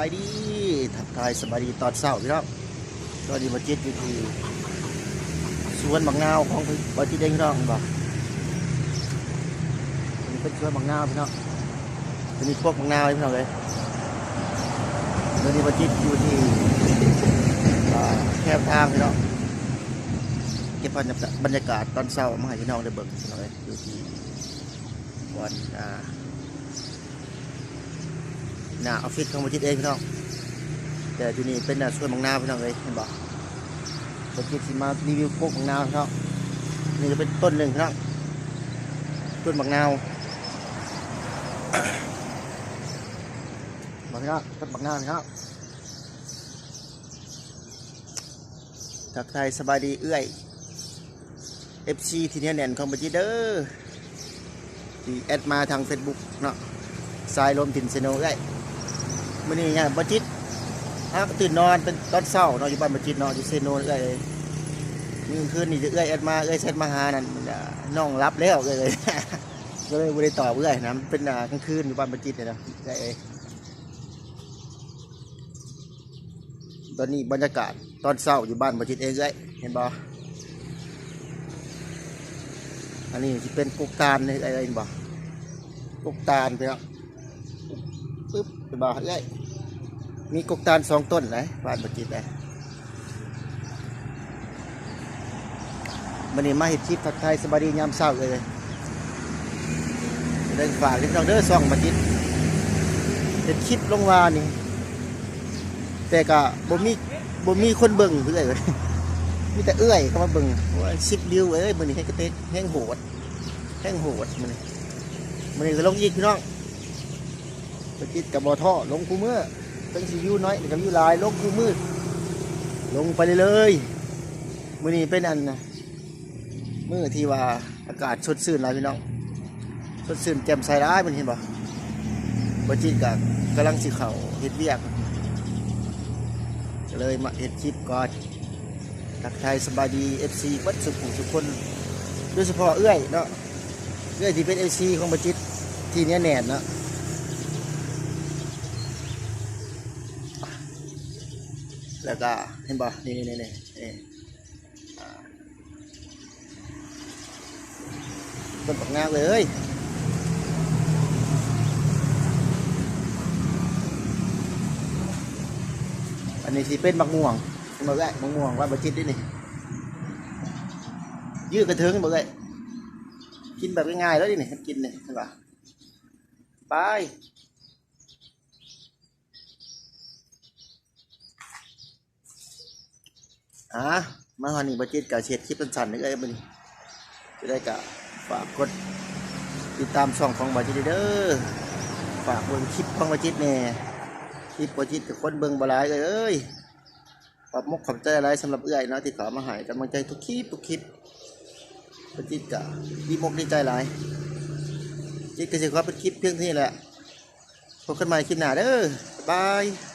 ายดีทักทายสบายดีตอนเช้าพี่น้องตอนนี้มาเจิตอยู่ที่สวนบางนาวของบาจิตเองพี่น้องเห็นบ่อันนี้เป็นสวนบางนาวพี่น้องจะมีพวกบางนาวพี่น้องเลยตอนนี้มาเจิตอยู่ที่แคบทางพี่น้องเก็บบรรยากาศตอนเช้ามาให้พี่น้องได้เบิ่งพี่น้องเลยอยู่ที่วันอ่า หน้าออฟฟิศของบริษัทเองพี่น้องแต่ที่นี่เป็นหน้าสวนบางนาพี่น้องเลยเห็นบอกบริษัทที่มารีวิวพวกบางนาพี่น้องนี่จะเป็นต้นหนึ่งพี่น้องต้นบางนาวบอกพี่น้องต้นบางนาพี่น้องทักทายสบายดีเอื้อย FC ที่นี้ยแน่นของบริษัทเด้อที่แอดมาทาง Facebook เนาะสายลมถิ่นเซโนเอ้ย มื่อนี้เนี่ยบัจิตฮะตื่นนอนเป็นตอนเช้านอนอยู่บ้านบัจิตนอนอยู่เซโนเอ้ยนี่คืนนี่จะเอ้ยแอดมาเอ้ยเซตมาหานั่นมันอ่าน้องรับแล้วเลยก็เลยไม่ได้ตอบเอ้ยนะเป็นกลางคืนอยู่บ้านบัจิตเนี่ยนะเอ้ยตอนนี้บรรยากาศตอนเช้าอยู่บ้านบัจิตเองเอ้ยเห็นบ่อันนี้ที่เป็นกุกตาลเนี่ยเอ้ยเห็นบ่กุกตาลไปแล้ว ปึ๊บไปบ่าเอ้ยมีกกตาลสองต้นเลยบ้านบัจิตเลยมันนี่มาเห็ดคลิปทักทายสบายดียามเช้าเลยเดินฝากที่เราเด้อส่องบัจิตเห็ดคลิปลงวานี่ แต่ก็บ่มีบ่มีคนเบิ่งเพื่อนเลยมีแต่เอื้อยเข้ามาเบิ่งว่าชิปริ้วเอ้ยมันนี่ให้กระเตกแห้งโหดแห้งโหดมันนี่มันนี่ก็ลงอีกพี่น้อง ไปคิดกับบอท่อลงคูมือตั้งสิอยูน้อยกับยูลายลงคูมือลงไปเลยเลยมือนี้เป็นอันนะมือที่ว่าอากาศสดชื่นหลายพี่น้องสดชื่นแจ่มใสร้ายมันเห็นบ่บจิตกับกำลังสิเขาเฮ็ดเวียกเลยมาเฮ็ดคลิปก่อนทักทายสบายดีเอฟซีวัดสุขุมทุกคนโดยเฉพาะเอื้อยเนาะเอื้อยที่เป็นเอฟซีของบจิตที่เนี้ยแน่นเนาะ แล้วก็เห็นบ่นี่นี่นี่นี่นี่ต้นปักงาเลยอันนี้สิเป็นมะม่วงมาได้มะม่วงว่าบะจิตด้วยนี่ยืดกระเทิงบ่เลยกินแบบง่ายๆแล้วดินี่กินนี่เห็นป่ะไป อะมาฮอนี่บัจิตกับเช็ดคลิปสั้นๆนี่เอ้ยมันจะได้กะฝากกดติดตามช่องของบัจิตเด้อฝากเบิ่งคลิปของบัจิตแน่คลิปบัจิตกับคนเบิ่งบลายเอ้ยเอ้ยขอบมกขอบใจอะไรสำหรับเอื้อยเนาะที่ขามาหายกำลังใจทุกคลิปทุกคลิปบัจิตกะดีมกดีใจหลายจิตก็จะขอเป็นคลิปเพียงเท่านี้แหละพบกันใหม่คลิปหน้าเด้อบายบาย